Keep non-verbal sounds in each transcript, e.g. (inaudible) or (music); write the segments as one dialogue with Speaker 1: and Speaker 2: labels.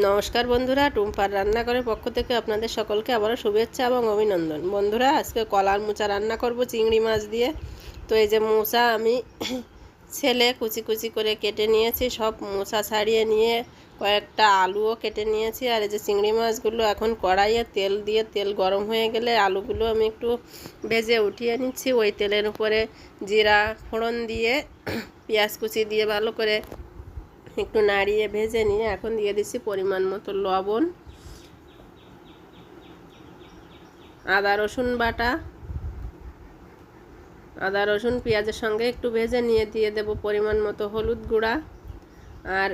Speaker 1: নমস্কার বন্ধুরা, টুম্পার রান্নাঘরের পক্ষ থেকে আপনাদের সকলকে আবারও শুভেচ্ছা এবং অভিনন্দন। বন্ধুরা, আজকে কলার মোচা রান্না করব চিংড়ি মাছ দিয়ে। তো এই যে মোচা আমি ছেলে কুচি কুচি করে কেটে নিয়েছি, সব মোচা ছাড়িয়ে নিয়ে কয়েকটা আলুও কেটে নিয়েছি। আর এই যে চিংড়ি মাছগুলো এখন কড়াইয়ে তেল দিয়ে, তেল গরম হয়ে গেলে আলুগুলো আমি একটু ভেজে উঠিয়ে নিচ্ছি। ওই তেলের উপরে জিরা, ফোড়ন দিয়ে, পেঁয়াজ কুচি দিয়ে ভালো করে একটু নাড়িয়ে ভেজে নিয়ে এখন দিয়ে দিচ্ছি পরিমাণ মতো লবণ, আদা, রসুন বাটা। আদা, রসুন, পেঁয়াজের সঙ্গে একটু ভেজে নিয়ে দিয়ে দেব পরিমাণ মতো হলুদ গুঁড়া। আর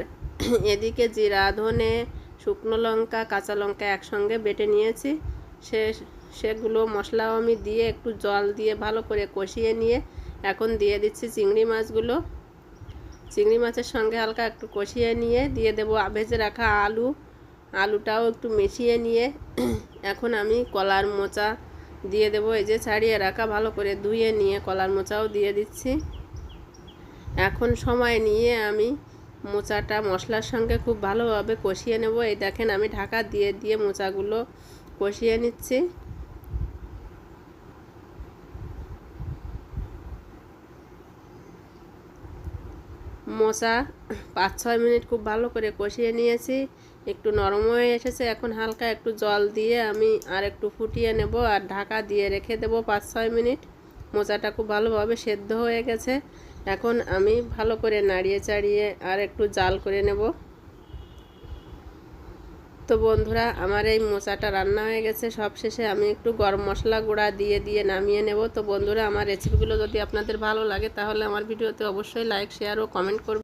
Speaker 1: এদিকে জিরা, ধনে, শুকনো লঙ্কা, কাঁচা লঙ্কা একসঙ্গে বেটে নিয়েছি। সে, সেগুলো মশলাও আমি দিয়ে একটু জল দিয়ে ভালো করে কষিয়ে নিয়ে এখন দিয়ে দিচ্ছি চিংড়ি মাছগুলো। চিংড়ি মাছের সঙ্গে হালকা একটু কষিয়ে নিয়ে দিয়ে দেবো ভেজে রাখা আলু। আলুটাও একটু মিশিয়ে নিয়ে (clears throat) এখন আমি কলার মোচা দিয়ে দেবো। এই যে ছাড়িয়ে রাখা, ভালো করে ধুয়ে নিয়ে কলার মোচাও দিয়ে দিচ্ছি। এখন সময় নিয়ে আমি মোচাটা মশলার সঙ্গে খুব ভালোভাবে কষিয়ে নেব। এই দেখেন আমি ঢাকা দিয়ে দিয়ে মোচাগুলো কষিয়ে নিচ্ছি। মোচা পাঁচ ছয় মিনিট খুব ভালো করে কষিয়ে নিয়েছি। একটু নরম হয়ে এসেছে, এখন হালকা একটু জল দিয়ে আমি আর একটু ফুটিয়ে নেব আর ঢাকা দিয়ে রেখে দেব পাঁচ ছয় মিনিট। মোচাটা খুব ভালোভাবে সেদ্ধ হয়ে গেছে। এখন আমি ভালো করে নাড়িয়ে চাড়িয়ে আর একটু জাল করে নেব। তো বন্ধুরা, আমার এই মোচাটা রান্না হয়ে গেছে। সব শেষে আমি একটু গরম মশলা গুঁড়া দিয়ে দিয়ে নামিয়ে নেব। তো বন্ধুরা, আমার রেসিপিগুলো যদি আপনাদের ভালো লাগে, তাহলে আমার ভিডিওতে অবশ্যই লাইক শেয়ার ও কমেন্ট করবেন